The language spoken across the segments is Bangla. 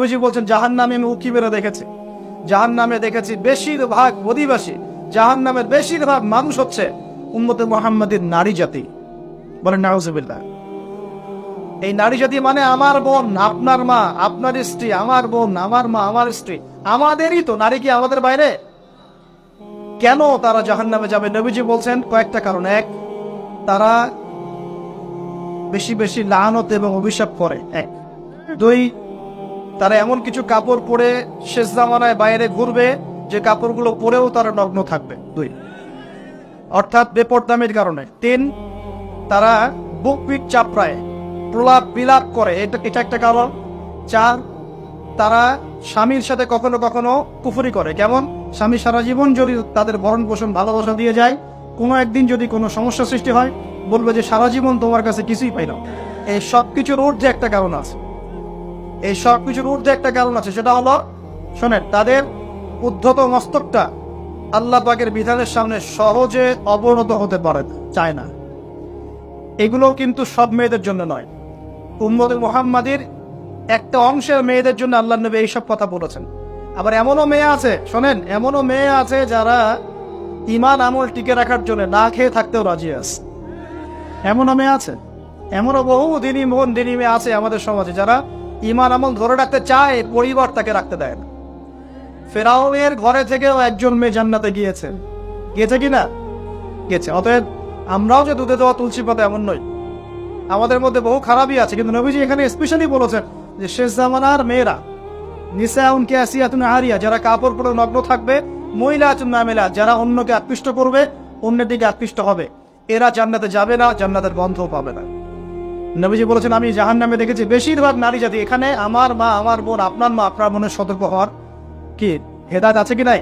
নবীজি বলছেন জাহান নামে আমি উকি মেরে দেখেছি। জাহান নামে দেখেছি বেশিরভাগ অধিবাসী জাহান নামের বেশিরভাগ মানুষ হচ্ছে উম্মতে মোহাম্মদের নারী জাতি। বলেন, নাউজুবিল্লাহ। এই নারী জাতি মানে আমার বোন, আপনার মা, আপনার স্ত্রী, আমার বোন, আমার মা, আমার স্ত্রী। আমাদেরই তো, নারী কি আমাদের বাইরে? কেন তারা জাহান নামে যাবে? নবীজি বলছেন, কয়েকটা কারণ। এক, তারা বেশি বেশি লানত এবং অভিশাপ করে। এক, দুই তারা এমন কিছু কাপড় পরে শেষ জামানায় বাইরে ঘুরবে, যে কাপড়গুলো পরেও তারা নগ্ন থাকবে। দুই। অর্থাৎ বেপরদামের কারণে। তিন, তারা বুক পিট চাপড়ায়, প্রলাপ বিলাপ করে। এটা এটা একটা কারণ। চার, তারা স্বামীর সাথে কখনো কখনো কুফুরি করে। কেমন? স্বামী সারা জীবন যদি তাদের ভরণ পোষণ ভালোবাসা দিয়ে যায়, কোনো একদিন যদি কোনো সমস্যা সৃষ্টি হয়, বলবে যে সারা জীবন তোমার কাছে কিছুই পাই না। এই সব কিছুর ঊর্ধ্বে একটা কারণ আছে। এই সব কিছুর ঊর্ধ্বে একটা কারণ আছে, সেটা হলো, শোনেন, তাদের উদ্ধত মস্তকটা আল্লাহ পাকের বিধানের সামনে সহজে অবনত হতে পারে, চায় না। এগুলো কিন্তু সব মেয়েদের জন্য নয়। উম্মদ মোহাম্মদের একটা অংশের মেয়েদের জন্য আল্লাহ নবী এইসব কথা বলেছেন। আবার এমনও মেয়ে আছে, শোনেন, এমনও মেয়ে আছে যারা ইমান আমল টিকে রাখার জন্য না খেয়ে থাকতেও রাজি আছে। এমনও মেয়ে আছে, এমনও বহু দিনই মন দিনই মেয়ে আছে আমাদের সমাজে যারা ইমান আমল ধরে রাখতে চায়, পরিবার তাকে রাখতে দেয় না। ফেরাউনের ঘরে থেকেও একজন মেয়ে জান্নাতে গিয়েছে। গেছে কি না? গেছে। অতএব আমরাও যে দুধে দেওয়া তুলসী পাতা এমন নই। আমাদের মধ্যে বহু খারাপই আছে, কিন্তু নবীজি এখানে স্পেশালি বলেছেন যে, শেষ জামানার মেয়েরা, নিসাউন, ক্যাসিয়াতুন, আরিয়া, যারা কাপড় পরে নগ্ন থাকবে মহিলা আচুন যারা অন্যকে আকৃষ্ট করবে, অন্যের দিকে আকৃষ্ট হবে। এরা জান্নাতে যাবে না, জান্নাতের গন্ধও পাবে না। নবীজি বলেছেন, আমি জাহান নামে দেখেছি, বেশিরভাগ নারী জাতি এখানে আমার মা, আমার বোন, আপনার মা, আপনার বোনের সতর্ক হওয়ার কি হেদায়ত আছে কি নাই?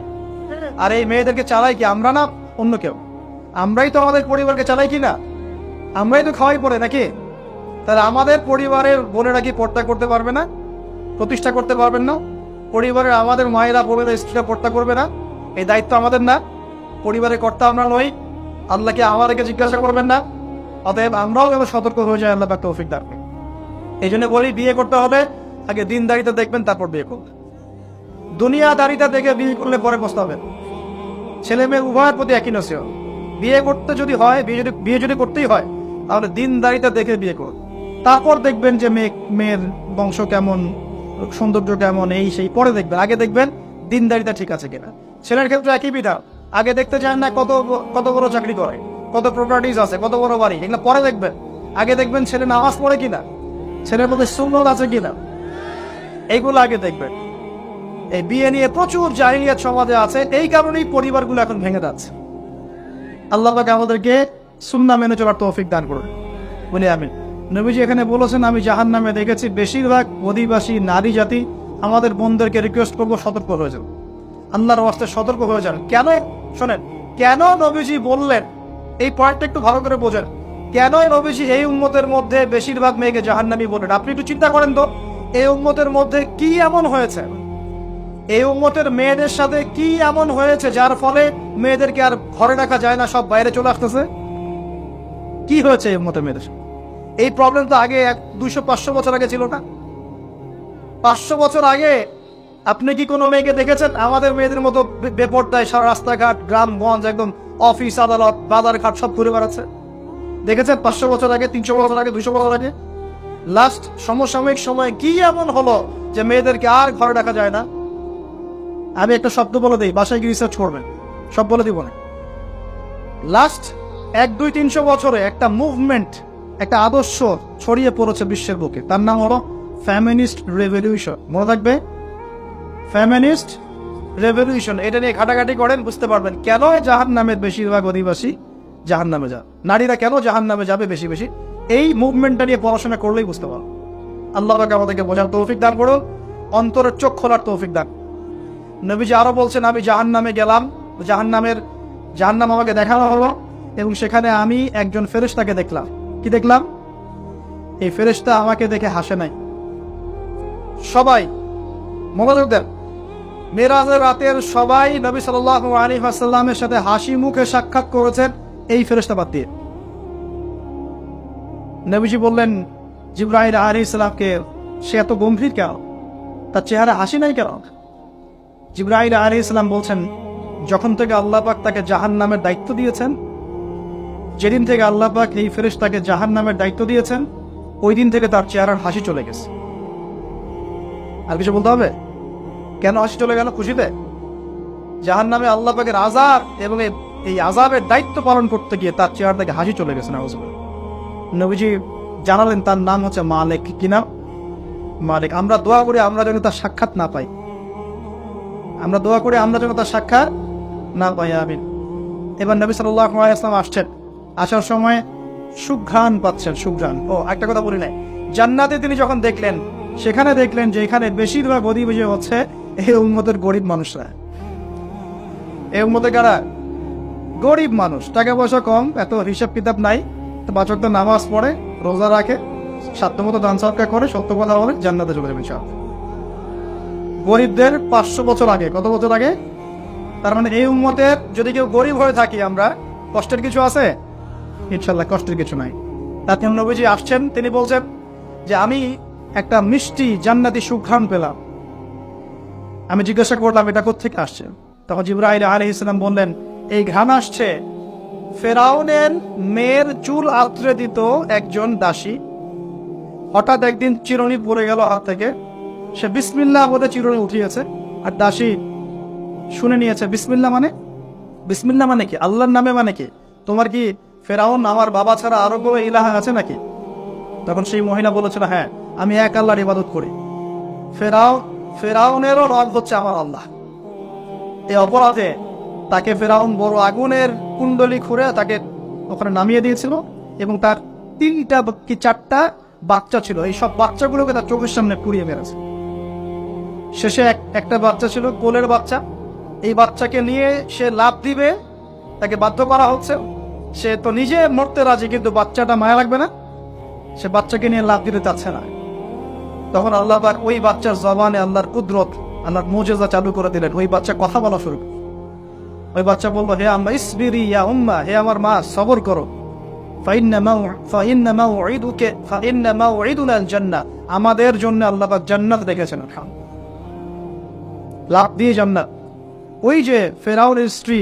আর এই মেয়েদেরকে চালাই কি আমরা না অন্য কেউ? আমরাই তো আমাদের পরিবারকে চালাই কি না? আমরাই তো খাওয়াই পড়ে নাকি? তাহলে আমাদের পরিবারের বোনেরা কি পর্দা করতে পারবে না? প্রতিষ্ঠা করতে পারবেন না? পরিবারের আমাদের মায়েরা, বোনেরা, স্ত্রীরা পর্দা করবে না? এই দায়িত্ব আমাদের না? পরিবারের কর্তা আমরা নই। আল্লাহকে আমাদেরকে জিজ্ঞাসা করবেন না? অতএব আমরাও যেন সতর্ক হয়ে যাই, আল্লাহ পাক তৌফিক দান। এই জন্য বলি, বিয়ে করতে হবে, আগে দিনদারিতা দেখবেন, তারপর বিয়ে করবেন দুনিয়াদারিতা দেখে বিয়ে করলে পরে পস্তাবেন। ছেলে মেয়ে উভয়ের প্রতি একই নসিহত। বিয়ে করতে যদি হয়, বিয়ে যদি বিয়ে যদি করতেই হয়, তাহলে দিনদারিতা দেখে বিয়ে করুন। তারপর দেখবেন যে মেয়ে মেয়ের বংশ কেমন, সৌন্দর্য কেমন, এই সেই, পরে দেখবেন। আগে দেখবেন দিন দিনদারিতা ঠিক আছে কিনা। ছেলের ক্ষেত্রে একই বিধান। আগে দেখতে চান না কত কত বড় চাকরি করে। কত প্রপার্টিজ আছে, কত বড় বাড়ি, এগুলো পরে দেখবেন। আগে দেখবেন ছেলে নামাজ পড়ে কিনা, ছেলের মধ্যে সুন্নত আছে কিনা। এইগুলো আগে দেখবেন। এই বিয়ে নিয়ে প্রচুর জাহিলিয়াত সমাজে আছে, এই কারণেই পরিবারগুলো এখন ভেঙে যাচ্ছে। আল্লাহ পাক আমাদেরকে সুন্না মেনে চলার তৌফিক দান করুন। বলি আমি নবীজি এখানে বলেছেন, আমি জাহান নামে দেখেছি, বেশিরভাগ অধিবাসী নারী জাতি আমাদের বোনদেরকে রিকোয়েস্ট করব সতর্ক হয়ে যান। আল্লাহর ওয়াস্তে সতর্ক হয়ে যান। কেন? শোনেন, কেন নবীজি বললেন এই পয়েন্টটা একটু ভালো করে বোঝেন। কেন নবীজি এই উম্মতের মধ্যে বেশিরভাগ মেয়েকে জাহান্নামী বললেন আপনি একটু চিন্তা করেন তো, এই উম্মতের মধ্যে কি এমন হয়েছে? এই উম্মতের মেয়েদের সাথে কি এমন হয়েছে যার ফলে মেয়েদেরকে আর ঘরে রাখা যায় না, সব বাইরে চলে আসতেছে? কি হয়েছে এই উম্মতের মেয়েদের সাথে? এই প্রবলেম তো আগে এক, দুইশো পাঁচশো বছর আগে ছিল না? পাঁচশো বছর আগে আপনি কি কোনো মেয়েকে দেখেছেন? আমাদের মেয়েদের মতো বেপরদায় সারা রাস্তাঘাট গ্রামগঞ্জ একদম অফিস আদালত বাজার ঘাট সব ঘুরে বেড়াচ্ছে। দেখেছেন পাঁচশো বছর আগে, তিনশো বছর আগে, দুইশো বছর আগে? লাস্ট সমসাময়িক সময়ে কি এমন হলো যে মেয়েদেরকে আর ঘরে রাখা যায় না? আমি একটা শব্দ বলে দিই, বাসায় গিয়ে রিসার্চ করবেন। সব বলে দিব না। লাস্ট এক, দুই, তিনশো বছরে একটা মুভমেন্ট একটা আদর্শ ছড়িয়ে পড়েছে বিশ্বের বুকে। তার নাম হলো ফ্যামিনিস্ট রেভলিউশন মনে থাকবে? ফ্যামিনিস্ট রেভলিউশন, এটা নিয়ে ঘাটাঘাটি করেন, বুঝতে পারবেন কেন জাহান নামের বেশিরভাগ অধিবাসী জাহান নামে যা নারীরা কেন জাহান নামে যাবে বেশি বেশি? এই মুভমেন্টটা নিয়ে পড়াশোনা করলেই বুঝতে পারো। আল্লাহ পাক আমাদেরকে বোঝার তৌফিক দান করুন অন্তরের চোখ খোলার তৌফিক দান। নবীজি আরও বলছেন, আমি জাহান নামে গেলাম জাহান নামের জাহান নাম আমাকে দেখানো হলো, এবং সেখানে আমি একজন ফেরেশতাকে দেখলাম। কি দেখলাম? এই ফেরেশতা আমাকে দেখে হাসে নাই। সবাই মনোযোগ দেন। মেরাজের রাতের সবাই নবী সাল্লাহ আলী আসাল্লামের সাথে হাসি মুখে সাক্ষাৎ করেছেন এই ফেরেশতা বাদ দিয়ে। নবীজি বললেন জিব্রাহিম আলী ইসলামকে সে এত গম্ভীর কেন? তার চেহারা হাসি নাই কেন? জিব্রাহিল আলী ইসলাম বলছেন, যখন থেকে আল্লাহ পাক তাকে জাহান নামের দায়িত্ব দিয়েছেন, যেদিন থেকে আল্লাহ পাক এই ফেরেশ তাকে জাহান নামের দায়িত্ব দিয়েছেন, ওই দিন থেকে তার চেহারার হাসি চলে গেছে। আর কিছু বলতে হবে? কেন হাসি চলে গেল খুশিতে? জাহান নামে আল্লাহ পাকের আজাব এবং এই- আজাবের দায়িত্ব পালন করতে গিয়ে তার চেহারা থেকে হাসি চলে গেছে নাউজুবিল্লাহ। নবীজি জানালেন, তার নাম হচ্ছে মালিক। কি নাম? মালিক। আমরা দোয়া করি আমরা যেন তার সাক্ষাৎ না পাই। আমরা দোয়া করি আমরা যেন তার সাক্ষাৎ না পাই, আমিন। এবার নবী সাল্লাম আসছেন। আসার সময় সুঘ্রাণ পাচ্ছেন সুঘ্রাণ ও, একটা কথা বলি নাই। জান্নাতে তিনি যখন দেখলেন, সেখানে দেখলেন যে এখানে বেশিরভাগ অধিবেশী হচ্ছে এই উন্মতের গরিব মানুষরা। এই উন্মতে কারা? গরিব মানুষ। টাকা পয়সা কম, এত হিসাব কিতাব নাই। বাচক নামাজ পড়ে, রোজা রাখে সাধ্যমতো দান সরকার করে, সত্য কথা বলে, জান্নাতে চলে যাবেন সব গরিবদের পাঁচশো বছর আগে, কত বছর আগে? তার মানে এই উম্মতের যদি কেউ গরিব হয়ে থাকি আমরা, কষ্টের কিছু আছে? ইনশাল্লাহ কষ্টের কিছু নাই। তাতে নবীজি আসছেন, তিনি বলছেন যে, আমি একটা মিষ্টি জান্নাতি সুঘ্রাণ পেলাম। আমি জিজ্ঞাসা করলাম, এটা কোথেকে আসছে? তখন জিব্রাহিল আলী ইসলাম বললেন, এই ঘ্রাণ আসছে। ফেরাউনের মেয়ের চুল আত্রে দিত একজন দাসী। হঠাৎ একদিন চিরুনি পড়ে গেল হাত থেকে। সে বিসমিল্লাহ বলে চিরুনি উঠিয়েছে। আর দাসী শুনে নিয়েছে, বিসমিল্লাহ মানে? বিসমিল্লাহ মানে কি? আল্লাহর নামে মানে কি? তোমার কি ফেরাউন আমার বাবা ছাড়া আরও কোনো ইলাহা আছে নাকি? তখন সেই মহিলা বলেছিল হ্যাঁ আমি এক আল্লাহর ইবাদত করি। ফেরাও ফেরাউনেরও রব হচ্ছে আমার আল্লাহ। এই অপরাধে তাকে ফেরাউন বড় আগুনের কুণ্ডলি খুঁড়ে তাকে ওখানে নামিয়ে দিয়েছিল এবং তার তিনটা কি চারটা বাচ্চা ছিল। এই সব বাচ্চাগুলোকে তার চোখের সামনে পুড়িয়ে মেরেছে। শেষে এক- একটা বাচ্চা ছিল, কোলের বাচ্চা। এই বাচ্চাকে নিয়ে সে লাভ দিবে, তাকে বাধ্য করা হচ্ছে। সে তো নিজে মরতে রাজি, কিন্তু বাচ্চাটা মায়া লাগবে না। সে বাচ্চাকে নিয়ে লাভ দিতে চাচ্ছে না। তখন আল্লাহ ওই বাচ্চার জবানে আল্লাহর কুদরত, আল্লাহর মোজেজা চালু করে দিলেন। ওই বাচ্চা কথা বলা শুরু ওই বাচ্চা বলল, হে আম্মা, ইসবিরি ইয়া উম্মা, হে আমার মা, সবর করো। আমাদের জন্য জান্নাত লাভ দিয়ে জান্নাত। ওই যে ফেরাউনের স্ত্রী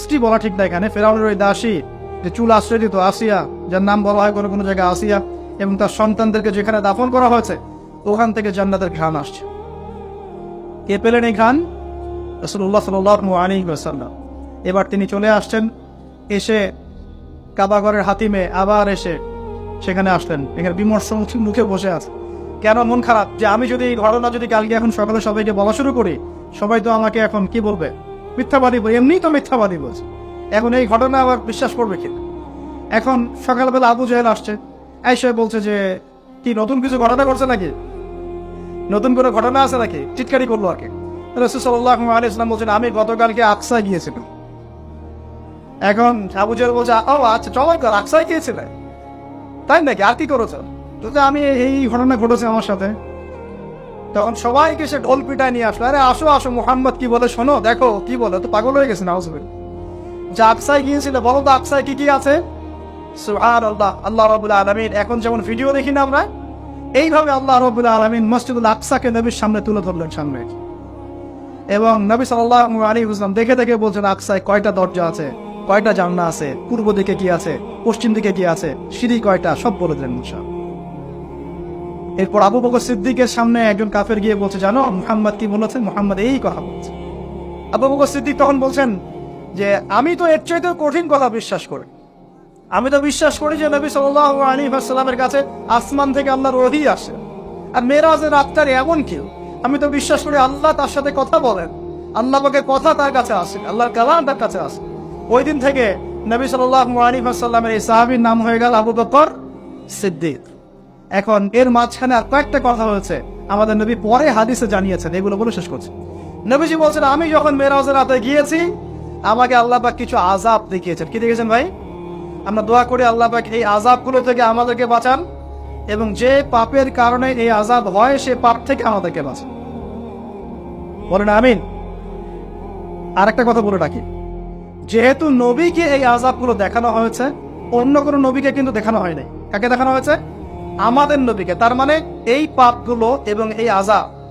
স্ত্রী বলা ঠিক না এখানে, ফেরাউনের ওই দাসী, যে চুল আশ্রয় দিত, আসিয়া, যার নাম বলা হয় কোনো কোনো জায়গায় আসিয়া, এবং তার সন্তানদেরকে যেখানে দাফন করা হয়েছে ওখান থেকে জান্নাতের ঘ্রাণ আসছে। কে পেলেন এই ঘ্রাণ? রসুল্লাহ সাল্লাহ আলী সাল্লাম এবার তিনি চলে আসছেন, এসে কাবাগরের হাতিমে আবার এসে সেখানে আসলেন। এখানে বিমর্ষ মুখে- মুখে বসে আছে। কেন মন খারাপ? যে আমি যদি এই ঘটনা যদি কালকে এখন সকালে সবাইকে বলা শুরু করি, সবাই তো আমাকে এখন কি বলবে? মিথ্যাবাদী বল এমনিই তো মিথ্যাবাদী বলছে। এখন এই ঘটনা আবার বিশ্বাস করবে কি? এখন সকালবেলা আবু জাহেল আসছে। এসে বলছে যে, কি নতুন কিছু ঘটনা করছে নাকি? নতুন কোনো ঘটনা আছে নাকি? চিৎকারি করল আর কি রসুল সাল্লাহ আলী ইসলাম বলছেন, আমি গতকালকে আকসা গিয়েছিলাম। এখন আবু বলছে, ও আচ্ছা চমৎকার আকসাই গিয়েছিলে? তাই নাকি? আর কি করেছ? তো আমি এই ঘটনা ঘটেছে আমার সাথে। তখন সবাইকে সে ঢোল পিটায় নিয়ে আসলো। আরে, আসো আসো, মোহাম্মদ, কি বলে শোনো, দেখো, কি বলে, তো পাগল হয়ে গেছে নাউজবিল যে আকসায় গিয়েছিল, বলো তো, আকসায় কি কি আছে? সুবহান আল্লাহ আল্লাহ রবুল্লা আলমিন। এখন যেমন ভিডিও দেখি না আমরা এইভাবে আল্লাহ রবুল্লা আলমিন মসজিদুল আকসাকে নবীর সামনে তুলে ধরলেন সামনে। এবং নবী সাল্লাহ আলী হুসলাম দেখে দেখে বলছেন, আকসায় কয়টা দরজা আছে? কয়টা জানলা আছে? পূর্ব দিকে কি আছে? পশ্চিম দিকে কি আছে? সিঁড়ি কয়টা? সব বলে দিলেন এরপর আবু বকর সিদ্দিকের সামনে একজন কাফের গিয়ে বলছে, জানো, মোহাম্মদ কি বলেছে? মোহাম্মদ এই কথা বলছে। আবু বকর সিদ্দিক তখন বলছেন যে, আমি তো এর চাইতে কঠিন কথা বিশ্বাস করি। আমি তো বিশ্বাস করি যে নবী সাল্লাহ আলী সাল্লামের কাছে আসমান থেকে আল্লাহর ওহি আসে। আর মেরাজের রাতটার এমন কেউ? আমি তো বিশ্বাস করি আল্লাহ তার সাথে কথা বলেন। আল্লাহ পাকে কথা তার কাছে আসে, আল্লাহর কালাম তার কাছে আসে। ওই দিন থেকে নবী সাল্লাহ আলী সাল্লামের এই সাহাবির নাম হয়ে গেল আবু বকর সিদ্দিক। এখন এর মাঝখানে আর কয়েকটা কথা হয়েছে। আমাদের নবী পরে হাদিসে জানিয়েছেন, এগুলো বলে শেষ করছে। নবীজি বলছেন, আমি যখন মেরাজের রাতে গিয়েছি, আমাকে আল্লাহ পাক কিছু আজাব দেখিয়েছেন। কি দেখেছেন ভাই? আমরা দোয়া করি আল্লাহ পাক এই আজাবগুলো থেকে আমাদেরকে বাঁচান এবং যে পাপের কারণে এই আজাব হয়, সে পাপ থেকে আমাদেরকে বাঁচান। বলেন আমিন। আর একটা কথা বলে রাখি। যেহেতু নবীকে এই আজাবগুলো দেখানো হয়েছে, অন্য কোনো নবীকে কিন্তু দেখানো হয়নি। কাকে দেখানো হয়েছে? আমাদের নবীকে। তার মানে এই পাপগুলো এবং এই আজাব